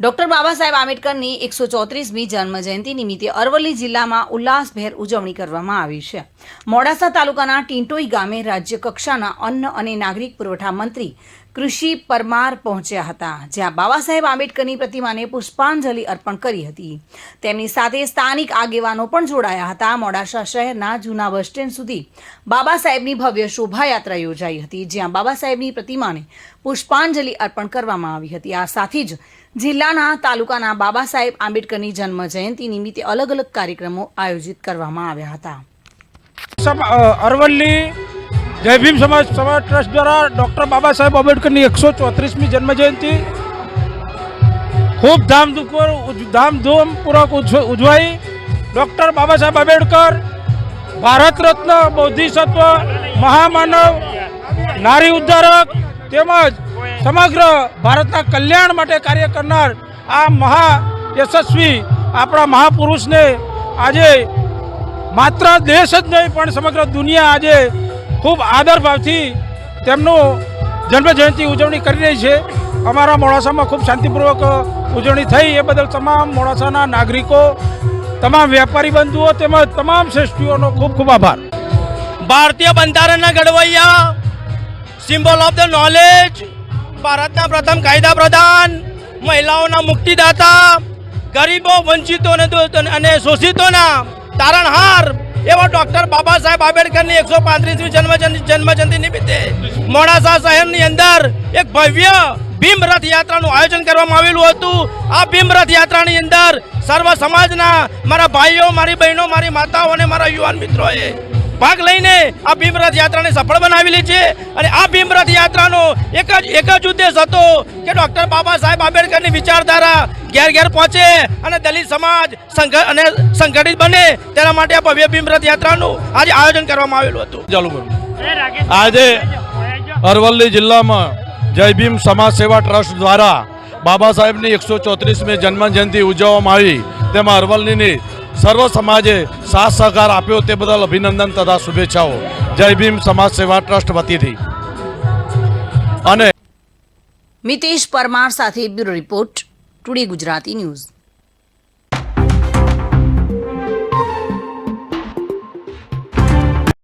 Doctor Baba Saheb આંબેડકરની એકસો ચોત્રીસમી જન્મજયંતિ નિમિત્તે અરવલ્લી જિલ્લામાં ઉલ્લાસભેર ઉજવણી કરવામાં આવી છે. મોડાસા તાલુકાના ટીંટોઈ ગામે રાજ્ય કક્ષાના અન્ન અને નાગરિક પુરવઠા મંત્રી કૃષિ પરમાર પહોંચ્યા હતા, જ્યાં બાબા સાહેબ આંબેડકરની પ્રતિમાને પુષ્પાંજલિ અર્પણ કરી હતી. તેમની સાથે સ્થાનિક આગેવાનો પણ જોડાયા હતા. મોડાસા શહેરના જૂના બસ સ્ટેન્ડ સુધી બાબા સાહેબની ભવ્ય શોભાયાત્રા યોજાઈ હતી, જ્યાં બાબા સાહેબની પ્રતિમાને પુષ્પાંજલિ અર્પણ કરવામાં આવી હતી. આ સાથે જ જિલ્લાના તાલુકાના બાબા સાહેબ આંબેડકરની જન્મ જયંતિ નિમિત્તે અલગ અલગ કાર્યક્રમો આયોજિત કરવામાં આવ્યા હતા. અરવલ્લી જય ભીમ સમાજ સમાજ ટ્રસ્ટ દ્વારા ડૉક્ટર બાબા સાહેબ આંબેડકરની એકસો ચોત્રીસમી જન્મજયંતિ. ખૂબ ધામધૂમ ધામધૂમપૂર્વક ઉજવ- ઉજવાઈ. ડૉક્ટર બાબા સાહેબ આંબેડકર ભારત રત્ન બૌદ્ધિસત્વ મહામાનવ નારી ઉદ્ધારક તેમજ સમગ્ર ભારતના કલ્યાણ માટે કાર્ય કરનાર આ મહા યશસ્વી આપણા મહાપુરુષને આજે માત્ર દેશ જ નહીં પણ સમગ્ર દુનિયા આજે ખૂબ આદરભાવથી તેમનું જન્મજયંતિ ઉજવણી કરી રહી છે. અમારા મોડાસામાં ખૂબ શાંતિપૂર્વક ઉજવણી થઈ. એ બદલ તમામ મોડાસાના નાગરિકો, તમામ વેપારી બંધુઓ તેમજ તમામ શ્રેષ્ઠીઓનો ખૂબ ખૂબ આભાર. ભારતીય બંધારણના ઘડવૈયા સિમ્બોલ ઓફ ધ નોલેજ ભારતના પ્રથમ કાયદા પ્રધાન, મહિલાઓના મુક્તિદાતા, ગરીબો, વંચિતો અને શોષિતોના તારણહાર એવા ડોક્ટર બાબા સાહેબ આંબેડકરની એકસો પાંત્રીસમી જન્મ જન્મજયંતિ નિમિત્તે મોડાસા શહેરની અંદર એક ભવ્ય ભીમ રથ યાત્રાનું આયોજન કરવામાં આવેલું હતું. આ ભીમ રથ યાત્રાની અંદર સર્વ સમાજના મારા ભાઈઓ, મારી બહેનો, મારી માતાઓ અને મારા યુવાન મિત્રોએ ભાગ લઈને આ ભીમરથ યાત્રાને સફળ બનાવેલી છે. અને આ ભીમરથ યાત્રાનો એક જ એક જ ઉદ્દેશ હતો કે ડૉક્ટર બાબા સાહેબ આંબેડકરની વિચારધારા ઘેર ઘેર પહોંચે અને દલિત સમાજ સંઘ અને સંગઠિત બને. તેના માટે આ ભવ્ય ભીમરથ યાત્રાનું આજે આયોજન કરવામાં આવેલું હતું. ચાલુ આજે અરવલ્લી જિલ્લામાં જય ભીમ સમાજ સેવા ટ્રસ્ટ દ્વારા બાબા સાહેબની એકસો ચોત્રીસમી જન્મજયંતિ ઉજવવામાં આવી. તેમાં અરવલ્લીની સર્વ સમાજે સાથ સહકાર આપ્યો તે બદલ અભિનંદન તથા શુભેચ્છાઓ. જય ભીમ સમાજ સેવા ટ્રસ્ટ વતીથી. અને મિતેશ પરમાર સાથે bureau report, today Gujarati news.